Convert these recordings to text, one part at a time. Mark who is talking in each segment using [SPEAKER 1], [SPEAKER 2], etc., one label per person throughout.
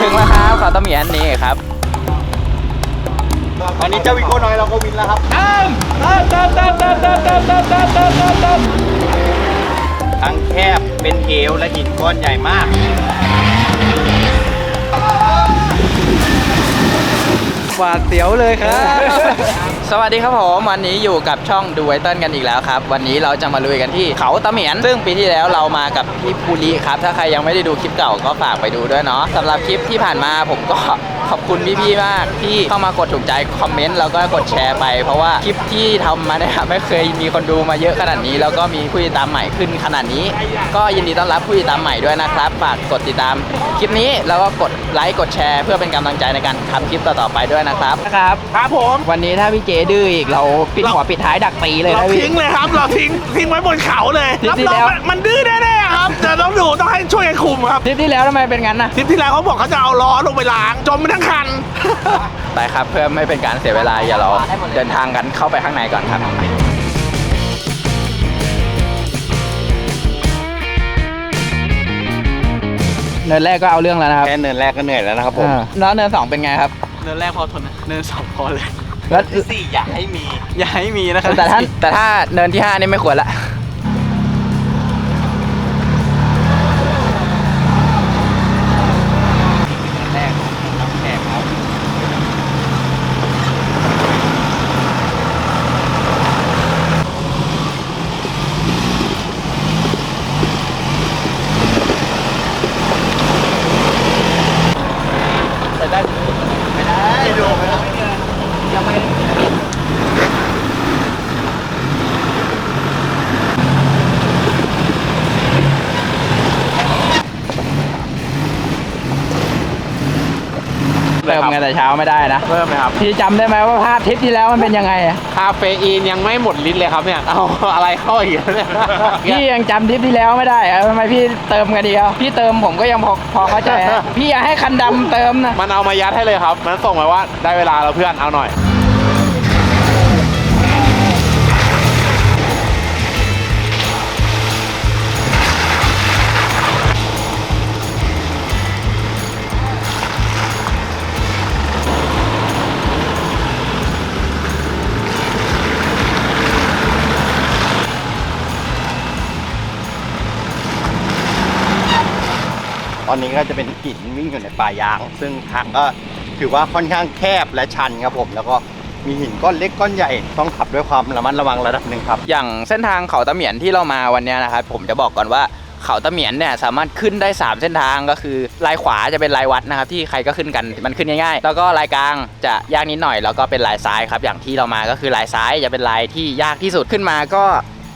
[SPEAKER 1] ถึงแล้วครับเขาตะเหมียนนี่ครับ
[SPEAKER 2] อันนี้เจ้าวิโก้น้อยเราก็วินแล้วครับทั้งแคบเป็นเหวและหินก้อนใหญ่มาก
[SPEAKER 1] หวาดเสียวเลยครับ สวัสดีครับผมวันนี้อยู่กับช่องดูไวเติ้ลกันอีกแล้วครับ วันนี้เราจะมาลุยกันที่เขาตะเหมียน ซึ่งปีที่แล้วเรามากับพี่ภูริครับ ถ้าใครยังไม่ได้ดูคลิปเก่าก็ฝากไปดูด้วยเนาะสำหรับคลิปที่ผ่านมาผมก็ ขอบคุณพี่ๆมากที่เข้ามากดถูกใจคอมเมนต์แล้วก็กดแชร์ไป เพราะว่าคลิปที่ทำมาเนี่ยไม่เคยมีคนดูมาเยอะขนาดนี้ แล้วก็มีผู้ติดตามใหม่ขึ้นขนาดนี้ ก็ยินดีต้อนรับผู้ติดตามใหม่ด้วยนะครับฝากกดติดตามคลิปนี้แล้วก็กดไลค์กดแชร์ เพื่อเป็นกำลังใจในการทำคลิปต่อๆไปด้วยนะครับครับ
[SPEAKER 3] ครับผม
[SPEAKER 1] วันนี้ถ้าพี่เจดื้ออีกเราปิดหัวปิดท้ายดักตีเลย
[SPEAKER 3] เรา
[SPEAKER 1] นะพี่
[SPEAKER 3] ทิ้งเลยครับเราทิ้งทิ้งไว้บนเขาเลย
[SPEAKER 1] ทริป
[SPEAKER 3] รับ
[SPEAKER 1] ที่
[SPEAKER 3] รอง
[SPEAKER 1] แล้ว
[SPEAKER 3] มันมันดื้อแน่ๆ ครับแต่ต้องดูต้องให้ช่วยกันคุมครับ
[SPEAKER 1] ทริปที่แล้วทำไมเป็นงั้นนะ
[SPEAKER 3] ทริปที่แล้วเขาบอกเขาจะเอาล้อลงไปล้างจมไปทั้งคัน
[SPEAKER 1] ไปครับเพื่อไม่เป็นการเสียเวลาอย่าเราเดินทางกันเข้าไปข้างในก่อนครับ เนินแรกก็เอาเรื่องแล้วนะครับ
[SPEAKER 2] แค่เนินแรกก็เหนื่อยแล้วนะครับผม
[SPEAKER 1] อ่าแล้วเนินสองเป็นไงครับ
[SPEAKER 3] เนินแรกพอทนนะเนินสองพอเลย
[SPEAKER 1] แล้ว
[SPEAKER 2] สี่อยากให้มี
[SPEAKER 3] อย่าให้มีนะครับ
[SPEAKER 1] แต่ถ้าแต่ถ้าเนินที่ห้านี่ไม่ควรละ
[SPEAKER 2] แรกน้ำแข็งครับ
[SPEAKER 1] ไปได้
[SPEAKER 2] ไม่ได้ดูไม่ได้
[SPEAKER 1] ยังไม่เริ่ มกันแต่เช้าไม่ได้นะ
[SPEAKER 3] เริ่มเลยครับ
[SPEAKER 1] พี่จำได้ไหมว่าภาพทริปที่แล้วมันเป็นยังไงอะ
[SPEAKER 3] คาเฟอีนยังไม่หมดลิ้นเลยครับเนี่ย เอาอะไรเข้าอีกเนี่ย
[SPEAKER 1] พี่ยังจำทริปที่แล้วไม่ได้อะทำไมพี่เติมกันดีครับพี่เติมผมก็ยังพอพอเข้าใจอะพี่อยากให้คันดำเติมนะ
[SPEAKER 3] มันเอามายัดให้เลยครับ มันส่งมาว่าได้เวลาแล้วเพื่อนเอาหน่อย
[SPEAKER 2] ตอนนี้ก็จะเป็นหินวิ่งอยู่ในป่ายาง ซึ่งทางก็ถือว่าค่อนข้างแคบและชันครับผม แล้วก็มีหินก้อนเล็กก้อนใหญ่ต้องขับด้วยความระมัดระวังระดับหนึ่งครับ
[SPEAKER 1] อย่างเส้นทางเขาตะเหมียนที่เรามาวันนี้นะครับผมจะบอกก่อนว่าเขาตะเหมียนเนี่ยสามารถขึ้นได้ 3 เส้นทางก็คือลายขวาจะเป็นลายวัดนะครับที่ใครก็ขึ้นกันมันขึ้นง่ายๆ แล้วก็ลายกลางจะยากนิดหน่อย แล้วก็เป็นลายซ้ายครับอย่างที่เรามาก็คือลายซ้ายจะเป็นลายที่ยากที่สุดขึ้นมาก็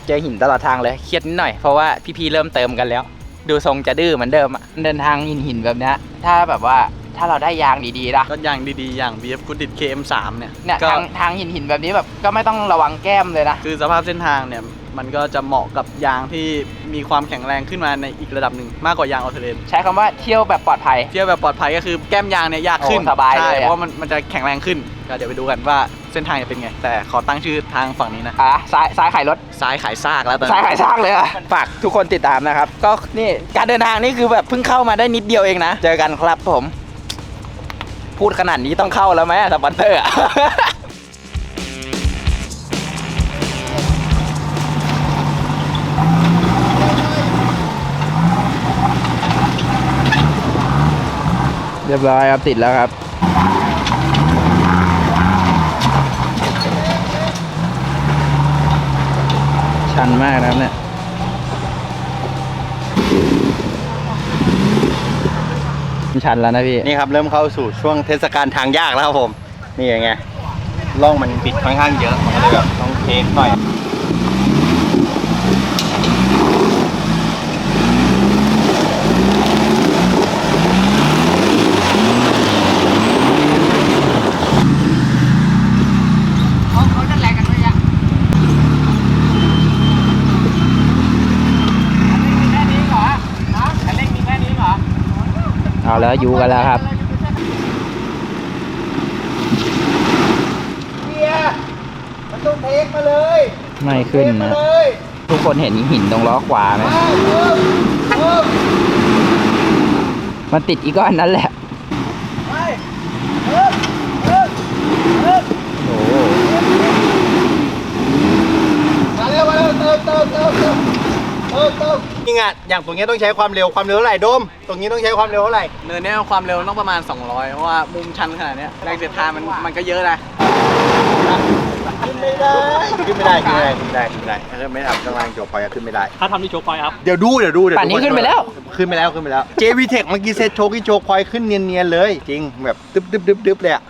[SPEAKER 1] เจอหินตลอดทางเลยเครียดนิดหน่อยเพราะว่าพี่ๆเริ่มเติมกันแล้ว ดูทรงจะดื้อเหมือนเดิมอะเดินทางหินหินๆแบบเนี้ยถ้าแบบว่าถ้าเราได้ยางดีๆนะ
[SPEAKER 4] ก็ยางดีๆ อย่าง BF กูดิด KM3 เนี่ย
[SPEAKER 1] เนี่ย
[SPEAKER 4] ก็
[SPEAKER 1] ทางทางหินหินๆแบบนี้แบบก็ไม่ต้องระวังแก้มเลยนะ
[SPEAKER 4] คือสภาพเส้นทางเนี่ย มันก็จะเหมาะกับยางที่มีความแข็งแรงขึ้นมาในอีกระดับหนึ่งมากกว่ายางออเทเรน
[SPEAKER 1] ใช้คำว่าเที่ยวแบบปลอดภัย
[SPEAKER 4] เที่ยวแบบปลอดภัยก็คือแก้มยางเนี่ยยากขึ้น
[SPEAKER 1] โอ้สบายเลย
[SPEAKER 4] ใช่
[SPEAKER 1] อะ
[SPEAKER 4] เพราะมันมันจะแข็งแรงขึ้นก็เดี๋ยวไปดูกันว่าเส้นทางจะเป็นไง แต่ขอตั้งชื่อทางฝั่งนี้นะ
[SPEAKER 1] อะซ้ายซ้ายขายรถ
[SPEAKER 4] ซ้ายขายซากแล้วตอน
[SPEAKER 1] ซ้าย
[SPEAKER 4] นี้
[SPEAKER 1] ขายซากเลยอะฝากทุกคนติดตามนะครับ ก็นี่การเดินทางนี่คือแบบเพิ่งเข้ามาได้นิดเดียวเองนะ เจอกันครับผม พูดขนาดนี้ต้องเข้าแล้วไหมอะสปอนเซอร์อะ รียบร้อยครับติดแล้วครับ ชันมากนะครับเนี่ยชันแล้วนะพี่
[SPEAKER 2] นี่ครับเริ่มเข้าสู่ช่วงเทศกาลทางยากแล้วครับผม นี่ยังไงร่องมันปิดค่อนข้างเยอะมันก็เลยแบบต้องเทสหน่อย
[SPEAKER 1] เอาแล้วอยู่กันแล้วครับเบีย
[SPEAKER 2] มันต้องเทคมาเลย
[SPEAKER 1] ไม่ขึ้นนะ ทุกคนเห็นหินตรงล้อขวาไหมมันติดอีกอันนั้นแหละโอ้
[SPEAKER 2] มาเร็วมาเร็วเติมเติมเติม นี่ไงอย่างตรงเนี้ยต้องใช้ความเร็วความเร็วเท่าไหร่โดม ตรงนี้ต้องใช้ความเร็วเท่าไหร่
[SPEAKER 4] เนินเนี้ยความเร็วต้องประมาณ 200 เพราะว่ามุมชันขนาดเนี้ยแรงเสียดทานมันมันก็เยอะนะ
[SPEAKER 2] ขึ้นไม่ได้ขึ้นไม่ได้ขึ้นไม่ได้ขึ้นไม่ได้ขึ้นไม่ได้ถ้าไม่ทำข้างล่างจบพอยขึ้นไม่ได้
[SPEAKER 3] ถ้าทำที่โชว์พอยต์ครับ
[SPEAKER 2] เดี๋ยวดูเดี๋ยวดูเดี๋ยวดู
[SPEAKER 1] ป่านนี้ขึ้นไปแล้ว
[SPEAKER 2] ขึ้นไปแล้วขึ้นไปแล้ว JV Tech เมื่อกี้เซตโชว์ที่โชว์พอยขึ้นเนียนๆเลย จริงแบบดึบดึบดึบดึบเลยอะ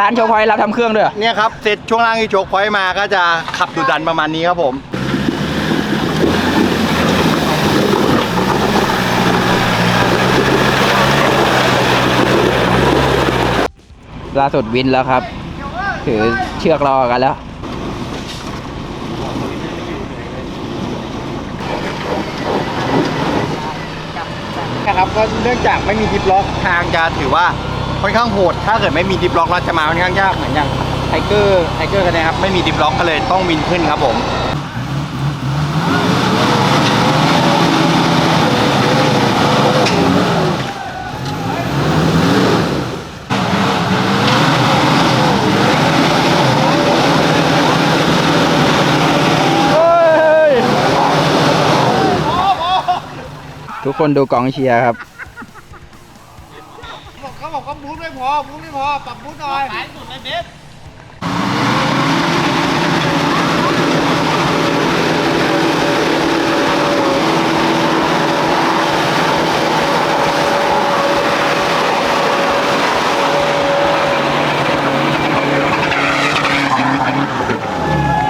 [SPEAKER 1] ร้านโชว์พอยต์รับทำเครื่องด้วยเหรอ
[SPEAKER 2] เนี่ยครับ เสร็จช่วงล่างที่โชว์พอยมาก็จะขับดุดันประมาณนี้ครับผม
[SPEAKER 1] ล่าสุดวินแล้วครับ ถือเชือกรอกันแล้ว
[SPEAKER 2] นะครับก็เนื่องจากไม่มีดิฟล็อกทางจะถือว่า ค่อนข้างโหด ถ้าเกิดไม่มีดิฟล็อกเราจะมาค่อนข้างยากเหมือนอย่างไทเกอร์ไทเกอร์กันนะครับไม่มีดิฟล็อกก็เลยต้องวินขึ้นครับผม
[SPEAKER 1] ทุกคนดูกองเชียร์ครับ
[SPEAKER 2] ปรับบูทหน่อยสายสุดเลยเบส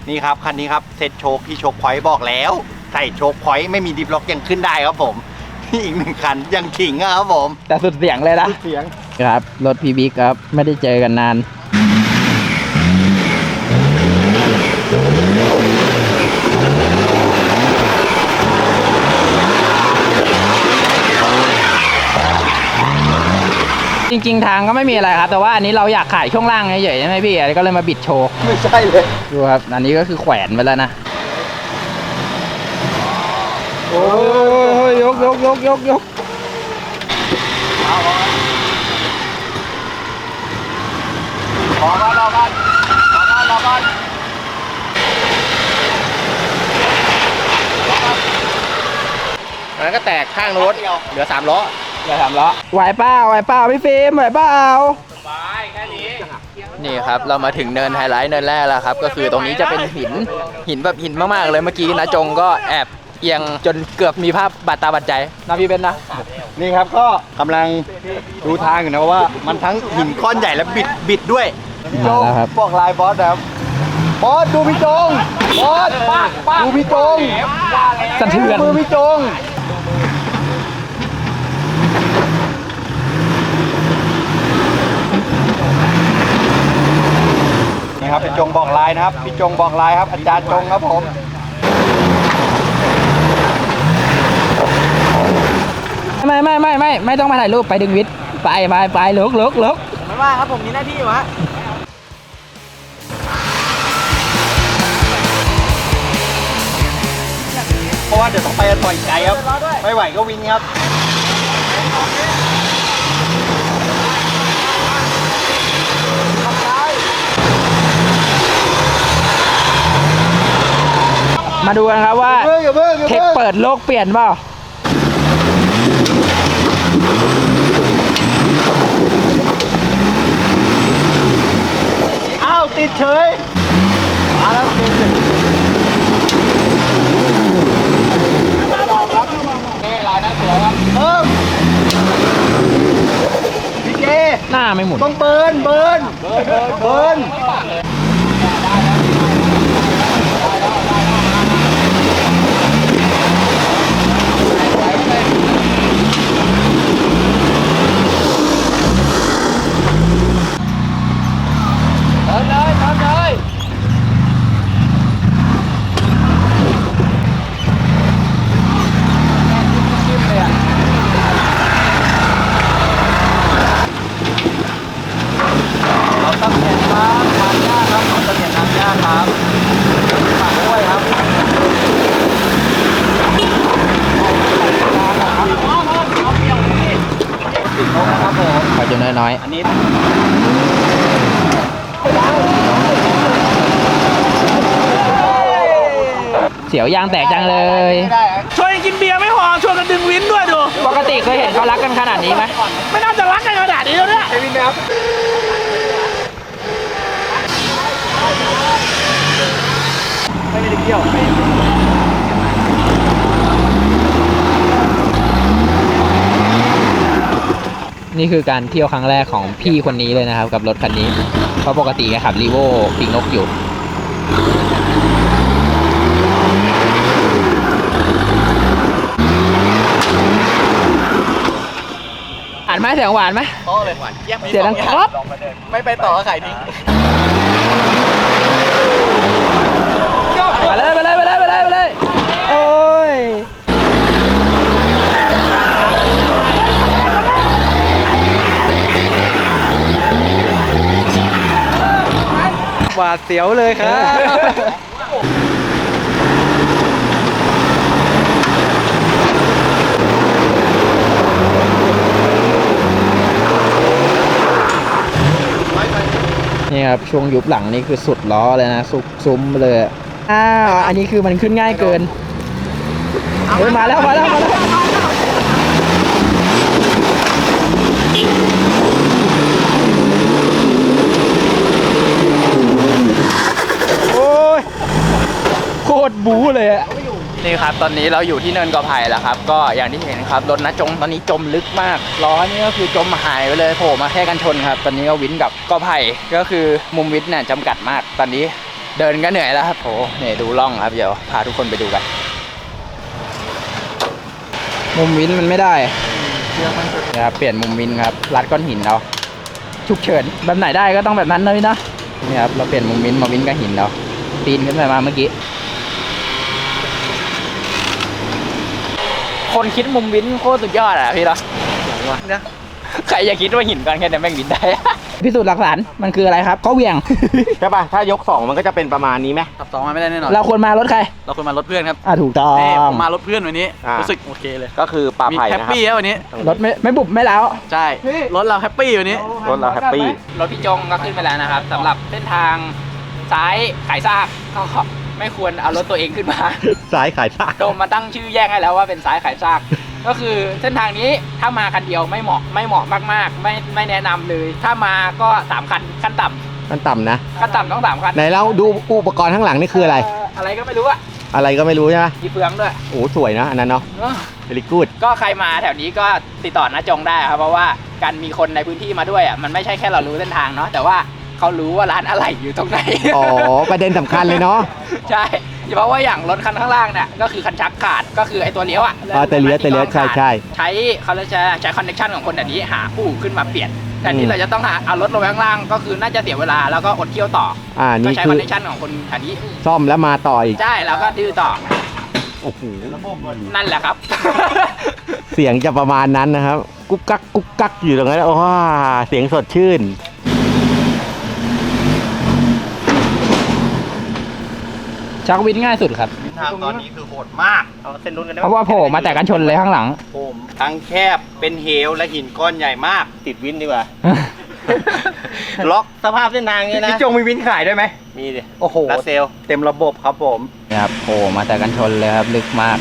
[SPEAKER 2] นี่ครับ คันนี้ครับ เซตโชคที่โชคพอยต์บอกแล้ว ใส่โชคพอยต์ไม่มีดิฟล็อกยังขึ้นได้ครับผมนี่อีกหนึ่งคันยังขิงอะครับผม
[SPEAKER 1] แต่สุดเสียงเลยนะ
[SPEAKER 2] เสียง
[SPEAKER 1] ครับ รถพีบิ๊กครับ ไม่ได้เจอกันนาน จริง ๆ ทางก็ไม่มีอะไรครับ แต่ว่าอันนี้เราอยากขายช่วงล่างเฉยๆใช่ไหมพี่อันนี้ก็เลยมาบิดโชว์
[SPEAKER 2] ไม่ใช่เลย
[SPEAKER 1] ดูครับ อันนี้ก็คือแขวนไปแล้วนะ โอ้ยยกยกยกยกยก
[SPEAKER 2] รอก่อนรอก่อนรอก่อนรอก่อน มันก็แตกข้างรถเหลือสามล้อ
[SPEAKER 1] อย่าทำล้อไหวเปล่าไหวเปล่าพี่ฟิล์มไหวเปล่านี่ครับเรามาถึงเนินไฮไลท์เนินแรกแล้วครับ ก็คือตรงนี้จะเป็นหินหินแบบหินมากๆเลยเมื่อกี้นะจงก็แอบเอียงจนเกือบมีภาพบาดตาบาดใจนะพี่เบนนะ
[SPEAKER 2] นี่ครับก็กำลังดูทางอยู่นะว่า มันทั้งหินก้อนใหญ่และบิดบิดด้วยพี่โจง
[SPEAKER 1] มาแล้วครับ
[SPEAKER 2] บอกลายบอสนะครับบอสดูพี่โจงบอสดูพี่โจง
[SPEAKER 1] สะเทือน
[SPEAKER 2] มือพี่โจงนี่ครับพี่จงบอกลายนะครับ พี่จงบอกลายครับ อาจารย์จงครับผม
[SPEAKER 1] ไม่ไม่ไม่ไม่ไม่ต้องมาถ่ายรูปไปดึงวิทย์ไปไปไปลุกลุกลุก
[SPEAKER 4] ไม่ว่าครับผมมีหน้าที่อยู่ฮะ
[SPEAKER 2] เพราะว่าเดี๋ยวต้องไปต่อยไกลครับ ไม่ไหวก็วิ่งครับ
[SPEAKER 1] มาดูกันครับว่า
[SPEAKER 2] เพิ่งอย่าเพิ่งอย่า
[SPEAKER 1] เทค
[SPEAKER 2] เพิ่ง
[SPEAKER 1] เปิดโลกเปลี่ยนเปล่า
[SPEAKER 2] อ้าว ติดเฉยมาแล้วติดเฉยเพิ่มพี่เจ
[SPEAKER 1] หน้าไม่หมุน
[SPEAKER 2] ต้องเบิร์นเบิร์นเบิร์น เราต้องเห็นครับทางยากครับเราต้องเห็นทางยากครับฝากด้วยครับติดลงนะครับผม
[SPEAKER 1] จูเนอร์น้อย
[SPEAKER 2] อันนี้
[SPEAKER 1] เสียวยางแตกจังเลย
[SPEAKER 3] ช่วยกินเบียร์ไม่พอช่วยกันดึงวินด้วยดู
[SPEAKER 1] ปกติเคยเห็นเขารักกันขนาดนี้ไหม
[SPEAKER 3] ไม่น่าจะรักกันขนาดนี้แล้วเนี่ย
[SPEAKER 2] ไอวินนะครับไม่ได้เกี่ยว
[SPEAKER 1] นี่คือการเที่ยวครั้งแรกของพี่คนนี้เลยนะครับ กับรถคันนี้ เพราะปกติแกขับรีโวปีกนกอยู่านไหมเสียงหวานไหม
[SPEAKER 2] โอ้เลยหวานเจี๊ยบ
[SPEAKER 1] เสียงดังครับ
[SPEAKER 2] ลองมาเดินไม่ไปต่อก็ขายทิ้ง
[SPEAKER 1] ไปเลยไปเลยไปเลยไปเลยไปเลยโอ้ย
[SPEAKER 4] หวาดเสียวเลยครับ
[SPEAKER 1] นี่ครับช่วงยุบหลังนี่คือสุดล้อเลยนะซุกซุ้มเลยอ้าวอันนี้คือมันขึ้นง่ายเกินเฮ้ยมาแล้วมาแล้วมาแล้วโอ้ยโคตรบู๊เลยอะ นี่ครับตอนนี้เราอยู่ที่เนินกอไผ่แล้วครับ ก็อย่างที่เห็นครับรถนะจงตอนนี้จมลึกมากล้อนี่ก็คือจมหายไปเลยโผล่มาแค่กันชนครับ ตอนนี้ก็วินกับกอไผ่ก็คือมุมวินเนี่ยจำกัดมาก ตอนนี้เดินก็เหนื่อยแล้วครับโอ้เนี่ยดูล่องครับเดี๋ยวพาทุกคนไปดูกัน มุมวินมันไม่ได้นะครับเปลี่ยนมุมวินครับรัดก้อนหินเราฉุกเฉินแบบไหนได้ก็ต้องแบบนั้นเลยนะนี่ครับเราเปลี่ยนมุมวินมาวินกับหินเราปีนขึ้นไปมาเมื่อกี้ คนคิดมุมวินโคตรสุดยอดอะพี่เนาะใครอย่าคิดว่าหินก้อนแค่นี้แม่งวินได้ พิสูจน์หลักฐานมันคืออะไรครับเขาเหวี่ยง
[SPEAKER 2] ใช่ป่ะ ถ้ายกสองมันก็จะเป็นประมาณนี้ไหม
[SPEAKER 4] ขับสองมาไม่ได้แน่นอน
[SPEAKER 1] เราควรมารถใคร
[SPEAKER 4] เราควรมารถเพื่อนครับ
[SPEAKER 1] อะถูกต้อง
[SPEAKER 4] นี่ผมมารถเพื่อนวันนี้
[SPEAKER 2] อ่ารู้
[SPEAKER 4] รู้สึกโอเคเลย
[SPEAKER 2] ก็คือปลา
[SPEAKER 4] มี
[SPEAKER 2] ไผ่
[SPEAKER 4] แฮป
[SPEAKER 2] นะครับ
[SPEAKER 4] ปี้แล้ววันนี้
[SPEAKER 1] รถไม่ไม่บุบไม่แล้ว
[SPEAKER 4] ใช่รถเราแฮปปี้วันนี้
[SPEAKER 2] รถเราแฮปปี้
[SPEAKER 1] รถพี่จงก็ขึ้นไปแล้วนะครับสำหรับเส้นทางซ้ายขายซากก็ ไม่ควรเอารถตัวเองขึ้นมา
[SPEAKER 2] สายขายซาก
[SPEAKER 1] โดมมาตั้งชื่อแยกให้แล้วว่าเป็นซ้ายขายซาก ก็คือเส้นทางนี้ถ้ามาคันเดียวไม่เหมาะไม่เหมาะมากๆ ไม่ไม่แนะนำเลย ถ้ามาก็สามคันขั้นต่ำ
[SPEAKER 2] มันต่ำนะ
[SPEAKER 1] ขั้นต่ำต้องสามคัน
[SPEAKER 2] ไหนเราดูอุปกรณ์ข้างหลังนี่คืออะไร
[SPEAKER 1] เอะไรก็ไม่รู้อะ
[SPEAKER 2] อะไรก็ไม่รู้ใช่ไหม
[SPEAKER 1] มีเฟืองด้วย
[SPEAKER 2] โอ้สวยนะอันนั้นเนาะ
[SPEAKER 1] เออ
[SPEAKER 2] เ e ลิกูด
[SPEAKER 1] ก็ใครมาแถวนี้ก็ติดต่อน้าจงได้ครับเพราะว่าการมีคนในพื้นที่มาด้วยอะมันไม่ใช่แค่เรารู้เส้นทางเนาะแต่ว่า เขารู้ว่าร้านอะไรอยู่ตรงไหน
[SPEAKER 2] อ๋อ ประเด็นสำคัญเลยเนาะ
[SPEAKER 1] ใช่เพราะว่าอย่างรถคันข้างล่างเนี่ยก็คือคันชักขาดก็คือไอ้ตัวเลี้ยวอะ
[SPEAKER 2] อ่าแต่เลี้ยวแต่เลี้ยวใช่ใช่
[SPEAKER 1] ใช้เขาจะใช้คอนเนคชันของคนแบบนี้หาผู้ขึ้นมาเปลี่ยนแต่
[SPEAKER 2] อื
[SPEAKER 1] ที่
[SPEAKER 2] ม
[SPEAKER 1] เราจะต้องหาเอารถลงไปข้างล่างก็คือน่าจะเสียเวลาแล้วก็อดเที่ยวต่อ
[SPEAKER 2] อ่า
[SPEAKER 1] ก็
[SPEAKER 2] นี่
[SPEAKER 1] ใช้
[SPEAKER 2] คื
[SPEAKER 1] คอน
[SPEAKER 2] อ
[SPEAKER 1] เนคชันของคนแถวนี้
[SPEAKER 2] ซ่อมแล้วมาต่ออีก
[SPEAKER 1] ใช่แล้วก็ดื้อต่อ
[SPEAKER 2] โอ้โห
[SPEAKER 1] นั่นแหละครับ
[SPEAKER 2] เสียงจะประมาณนั้นนะครับ กุ๊กกักกุ๊กกักอยู่ตรงนั้นโอ้ว้าเสียงสดชื่น
[SPEAKER 1] ชักวินง่ายสุดครับ
[SPEAKER 2] ทางตอนนี้คือโหดมากเอาเส้นนู้นกันได้
[SPEAKER 1] เพราะว่าโผล่มาแต่กันชนเลยข้างหลัง
[SPEAKER 2] ผมทั้งแคบเป็นเหวและหินก้อนใหญ่มาก ติดวินดีกว่า ล็อกสภาพเส้นทางนี้นะ
[SPEAKER 4] พี่จงมีวินขายด้วยไหม
[SPEAKER 2] มีดิ
[SPEAKER 4] โอ้โห
[SPEAKER 2] ลาเซล
[SPEAKER 4] เต็มระบบครับผม
[SPEAKER 1] นะครับโผล่มาแต่กันชนเลยครับ ลึกมาก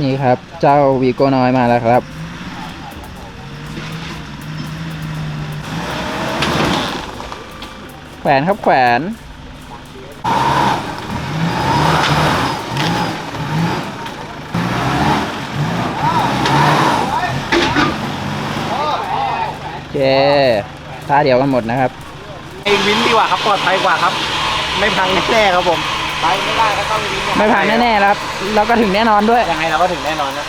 [SPEAKER 1] นี่ครับ เจ้าวีโก้น้อยมาแล้วครับ แขวนครับแขวน เคท่าเดียวกันหมดนะครับ
[SPEAKER 2] เองวินดีกว่าครับปลอดภัยกว่าครับ ไม่พังแน่ๆครับผมไปไม่ได้ก็ต้องวิน
[SPEAKER 1] ไม่ผ่านแน่ๆแล้วครับแล้วก็ถึงแน่นอนด้วย
[SPEAKER 2] ยังไงเราก็ถึงแน่นอนนะ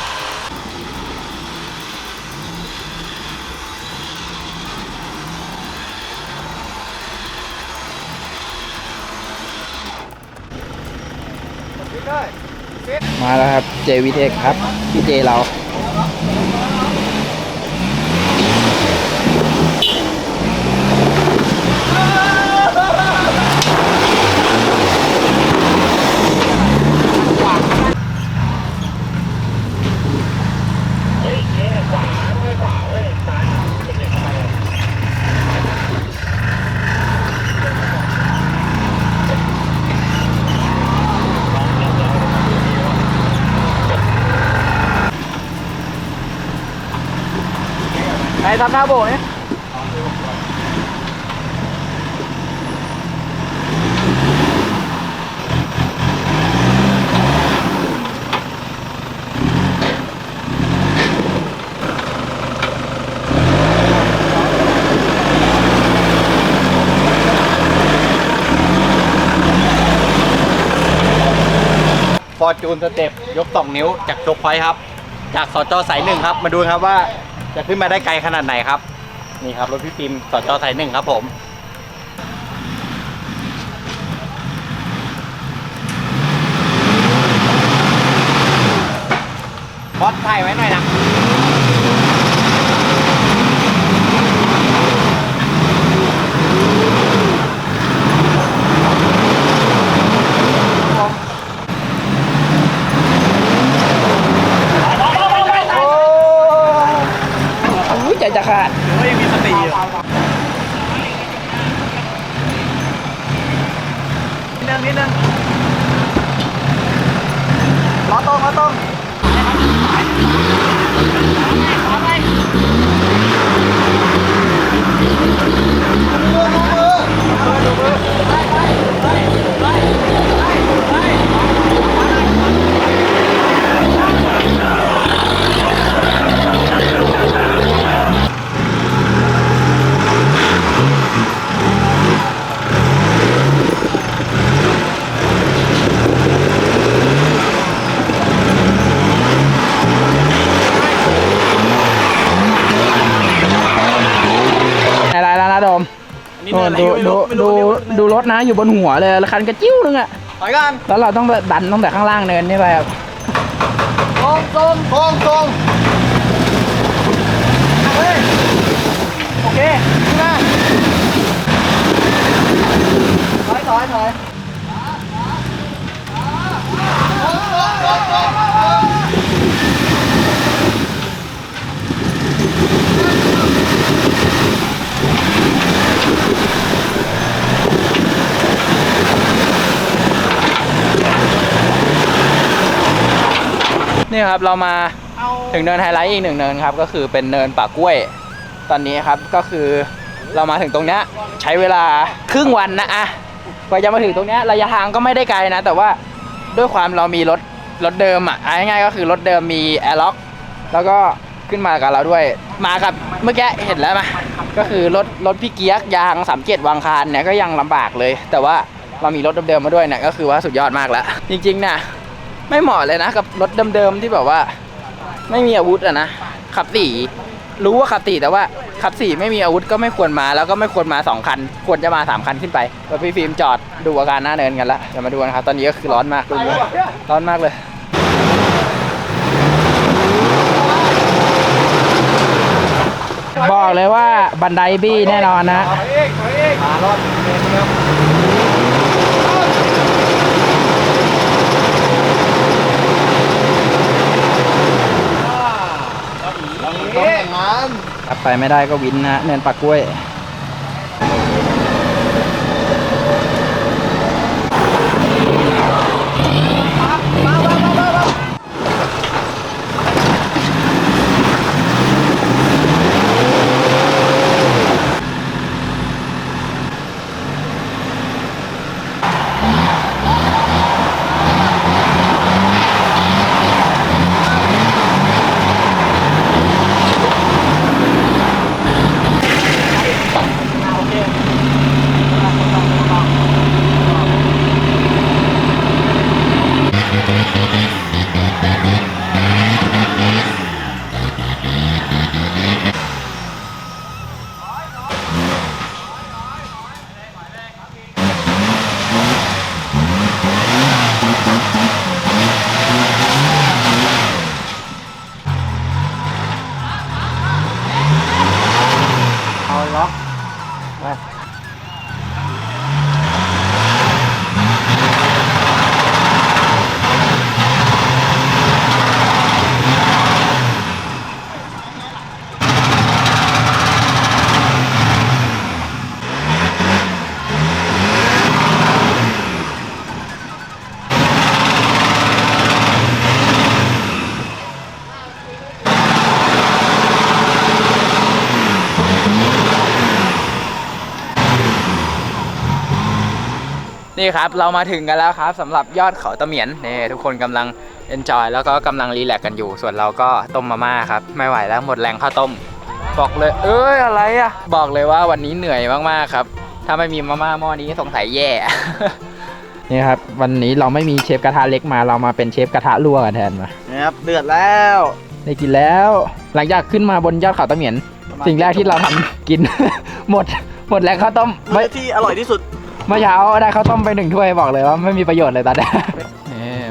[SPEAKER 1] มาแล้วครับ เจวิเทคครับพี่เจเรา ทำหน้าโบกนี่
[SPEAKER 2] ฟอจูนสเต็ปยก 2 นิ้วจากจกไฟครับ จากสจสายหนึ่งครับ มาดูครับว่า จะขึ้นมาได้ไกลขนาดไหนครับ นี่ครับรถพี่ปิมสจสายหนึ่งครับผมบอสถ่ายไว้หน่อยนะ
[SPEAKER 1] อุ้ยใจจะขาด
[SPEAKER 4] หรือว่ายังมีสติอยู่นิดนึงนิดนึงล้อตรงล้อตรง
[SPEAKER 1] อะไรแล้วนะโดม
[SPEAKER 4] นี่เนิน อะไร
[SPEAKER 1] ดู
[SPEAKER 4] ไม่
[SPEAKER 1] ดู
[SPEAKER 4] รู้ไม่
[SPEAKER 1] ดู
[SPEAKER 4] รู้
[SPEAKER 1] ดูรถนะอยู่บนหัวเลยแล้วคันกระจิ้วนึงอะ
[SPEAKER 2] ถอยกัน
[SPEAKER 1] แล้วเราต้องดันตั้งแต่ข้างล่างเนินนี่ไปครับ
[SPEAKER 2] ตรงตรงตรงตรงเฮ้ยโอเคขึ้นมาถอยถอยถอย
[SPEAKER 1] นี่ครับเรามาถึงเนินไฮไลท์อีกหนึ่งเนินครับ ก็คือเป็นเนินป่ากล้วย ตอนนี้ครับก็คือเรามาถึงตรงเนี้ยใช้เวลาครึ่งวันนะอะกว่าจะมาถึงตรงเนี้ยระยะทางก็ไม่ได้ไกลนะ แต่ว่าด้วยความเรามีรถรถเดิมอะง่ายๆก็คือรถเดิมมีแอร์ล็อกแล้วก็ขึ้นมากับเราด้วยมากับเมื่อกี้เห็นแล้วไหมก็คือรถรถพี่เกียกยางสามเจ็ดวางคานเนี่ยก็ยังลำบากเลย แต่ว่าเรามีรถเดิมๆมาด้วยเนี่ยก็คือว่าสุดยอดมากแล้วจริงๆนี่ย ไม่เหมาะเลยนะกับรถเดิมๆที่แบบว่า ไม่มีอาวุธอะนะขับสี่รู้ว่าขับสี่แต่ว่าขับสี่ไม่มีอาวุธก็ไม่ควรมาแล้วก็ไม่ควรมาสองคัน ควรจะมาสามคันขึ้นไปแล้วพี่ฟิล์มจอดดูอาการหน้าเนินกันละเดี๋ยวมาดูกันครับ ตอนนี้ก็คือร้อนมากดูเลยร้อนมากเลยบอกเลยว่าบันไดบี้แน่นอนนะ
[SPEAKER 2] ถอยอีกถอยอีกมารอดเดินเร็วต้องอย่างนั้น
[SPEAKER 1] ขับไปไม่ได้ก็วินนะเนินปักกล้วย นี่ครับเรามาถึงกันแล้วครับสำหรับยอดเขาตะเหมียนนี่ทุกคนกำลังเอนจอยแล้วก็กำลังรีแลกซ์กันอยู่ ส่วนเราก็ต้มมาม่าครับ ไม่ไหวแล้วหมดแรงข้าวต้ม บอกเลย เอ้ยอะไรอะบอกเลยว่าวันนี้เหนื่อยมากๆครับ ถ้าไม่มีมาม่าหม้อนี้สงสัยแย่ นี่ครับ วันนี้เราไม่มีเชฟกระทะเล็กมาเรามาเป็นเชฟกระทะรั่วกันแทนมา
[SPEAKER 4] นะครับเดือดแล้ว
[SPEAKER 1] ได้กินแล้ว หลังจากขึ้นมาบนยอดเขาตะเหมียน สิ่งแรกที่เราทำกิน หมดหมดแรงข้าวต้มไม่
[SPEAKER 4] มื้อที่อร่อยที่สุด
[SPEAKER 1] เมื่อเช้าได้ข้าวต้มไปหนึ่งถ้วยบอกเลยว่าไม่มีประโยชน์เลยตอนนี้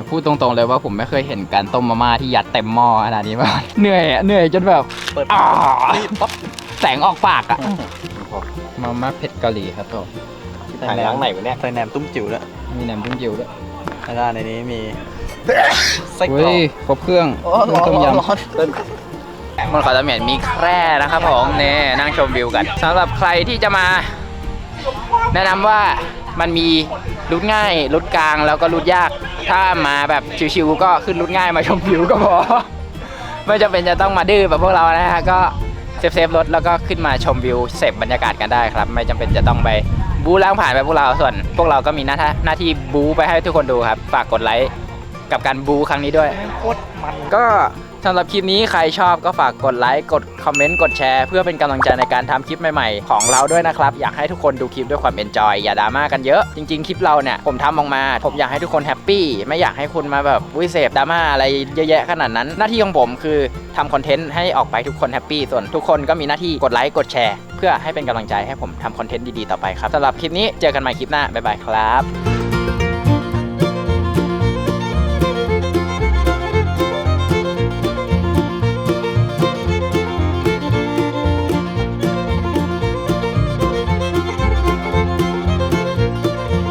[SPEAKER 1] พูดตรงๆเลยว่าผมไม่เคยเห็นการต้มมาม่าที่ยัดเต็มหม้อขนาดนี้มาก่อนเหนื่อยอะเหนื่อยจนแบบ
[SPEAKER 4] เปิด
[SPEAKER 1] อ่า
[SPEAKER 4] นี่ปั๊บ
[SPEAKER 1] แสงออกปากอะมาม่าเผ็ดเกาหลีครับผม
[SPEAKER 2] ถ่ายในร้านไหนวะเนี่ย
[SPEAKER 4] ใส่แหนมตุ้มจิ๋วด้วย
[SPEAKER 1] มีแหนมจิ้มจิ๋วด้วย
[SPEAKER 4] แล้วก็ในนี้มีไส้กร
[SPEAKER 1] เฮ้
[SPEAKER 4] อก
[SPEAKER 1] ยครบเครื่อง
[SPEAKER 4] โอ้ร้อน
[SPEAKER 1] ต้ม
[SPEAKER 4] ร้อน
[SPEAKER 1] ยำ
[SPEAKER 4] ร้อนเต้น
[SPEAKER 1] บนเขาตะเหมียนมีแคร่นะครับผมเนี่ยนั่งชมวิวกันสำหรับใครที่จะมา แนะนำว่ามันมีรุดง่ายรุดกลางแล้วก็รุดยาก ถ้ามาแบบชิวๆก็ขึ้นรุดง่ายมาชมวิวก็พอ ไม่จำเป็นจะต้องมาดื้อแบบพวกเรานะฮะก็เซฟเซฟรถแล้วก็ขึ้นมาชมวิวเสพบรรยากาศกันได้ครับ ไม่จำเป็นจะต้องไปบูล้างผ่านไปพวกเราส่วน พวกเราก็มีหน้าหน้าที่บูไปให้ทุกคนดูครับ ฝากกดไลค์กับการบูครั้งนี้ด้วย
[SPEAKER 4] โคตรมัน
[SPEAKER 1] ก็ สำหรับคลิปนี้ใครชอบก็ฝากกดไลค์ กดคอมเมนต์ กดแชร์ เพื่อเป็นกำลังใจในการทำคลิปใหม่ๆ ของเราด้วยนะครับ อยากให้ทุกคนดูคลิปด้วยความเอนจอย อย่าดราม่ากันเยอะ จริงๆ คลิปเราเนี่ยผมทำออกมา ผมอยากให้ทุกคนแฮปปี้ไม่อยากให้คุณมาแบบวิเศษดราม่าอะไรเยอะแยะขนาดนั้น หน้าที่ของผมคือทำคอนเทนต์ให้ออกไปทุกคนแฮปปี้ส่วนทุกคนก็มีหน้าที่กดไลค์กดแชร์ เพื่อให้เป็นกำลังใจให้ผมทำคอนเทนต์ดีๆต่อไปครับสำหรับคลิปนี้เจอกันใหม่คลิปหน้าบ๊ายบายครับ